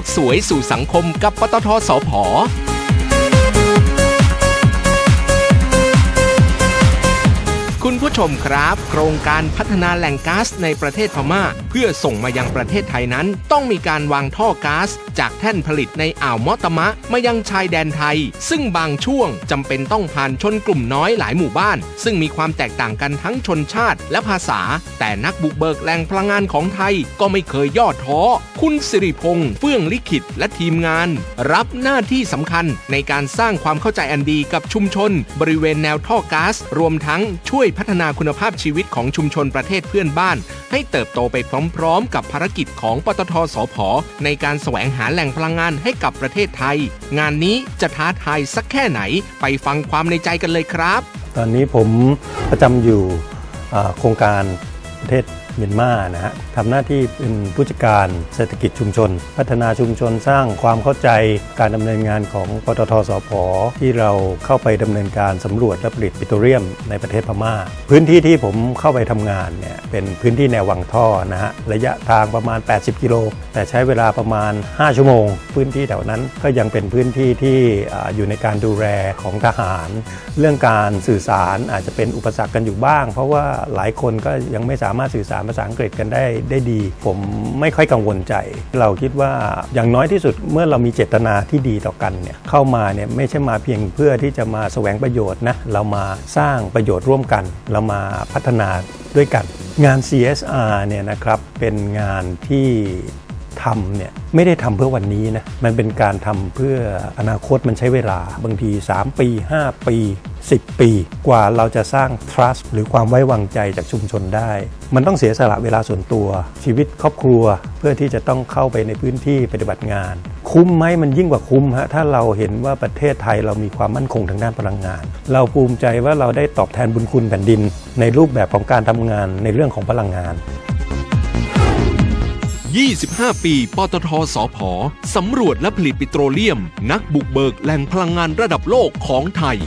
กสวยสู่สังคมกับปตทสพ คุณผู้ชมครับ โครงการพัฒนาแหล่งก๊าซในประเทศพม่า เพื่อส่งมายังประเทศไทยนั้น ต้องมีการวางท่อก๊าซจากแท่นผลิตในอ่าวมอตมะ มายังชายแดนไทย ซึ่งบางช่วงจำเป็นต้องผ่านชนกลุ่มน้อยหลายหมู่บ้าน ซึ่งมีความแตกต่างกันทั้งชนชาติและภาษา แต่นักบุกเบิกแหล่งพลังงานของไทยก็ไม่เคยย่อท้อ คุณสิริพงษ์เฟื่องลิขิตและทีมงาน รับหน้าที่สำคัญในการสร้างความเข้าใจอันดีกับชุมชน บริเวณแนวท่อก๊าซรวมทั้งช่วยพัฒนาคุณภาพชีวิตของชุมชนประเทศเพื่อนบ้าน ให้เติบโตไปพร้อมๆ กับภารกิจของปตทสพในการแสวงหาแหล่งพลังงานให้กับประเทศไทย งานนี้จะท้าทายสักแค่ไหนไปฟังความในใจกันเลยครับ ตอนนี้ผมประจำอยู่โครงการประเทศ เมียนมานะฮะทำหน้าที่เป็นผู้จัดการเศรษฐกิจชุมชน พัฒนาชุมชนสร้างความเข้าใจการดำเนินงานของปตทสพที่เราเข้าไปดำเนินการสำรวจและผลิตปิโตรเลียมในประเทศพม่า พื้นที่ที่ผมเข้าไปทำงานเนี่ยเป็นพื้นที่แนววังท่อนะฮะระยะทางประมาณ 80 กิโล แต่ใช้เวลาประมาณ 5 ชั่วโมง พื้นที่แถวนั้นก็ยังเป็นพื้นที่ที่ออยู่ในการดูแลของทหาร เรื่องการสื่อสารอาจจะเป็นอุปสรรคกันอยู่บ้าง เพราะว่าหลายคนก็ยังไม่สามารถสื่อสารภาษาอังกฤษกันได้ได้ดี ผมไม่ค่อยกังวลใจ เราคิดว่าอย่างน้อยที่สุดเมื่อเรามีเจตนาที่ดีต่อกันเนี่ยเข้ามาเนี่ยไม่ใช่มาเพียงเพื่อที่จะมาแสวงประโยชน์นะเรามาสร้างประโยชน์ร่วมกัน เรามาพัฒนาด้วยกัน งาน CSR เนี่ยนะครับเป็นงานที่ทำเนี่ยไม่ได้ทำเพื่อวันนี้นะมันเป็นการทำเพื่ออนาคตมันใช้เวลาบางที 3 ปี 5 ปี 10 ปีกว่าเราจะสร้าง trust หรือความไว้วางใจจากชุมชนได้ มันต้องเสียสละเวลาส่วนตัว ชีวิตครอบครัวเพื่อที่จะต้องเข้าไปในพื้นที่ปฏิบัติงาน คุ้มไหมมันยิ่งกว่าคุ้มฮะถ้าเราเห็นว่าประเทศไทยเรามีความมั่นคงทางด้านพลังงาน เราภูมิใจว่าเราได้ตอบแทนบุญคุณแผ่นดิน ในรูปแบบของการทำงานในเรื่องของพลังงาน25 ปี ปตทสอพอสำรวจและผลิตปิโตรเลียม นักบุกเบิกแหล่งพลังงานระดับโลกของไทย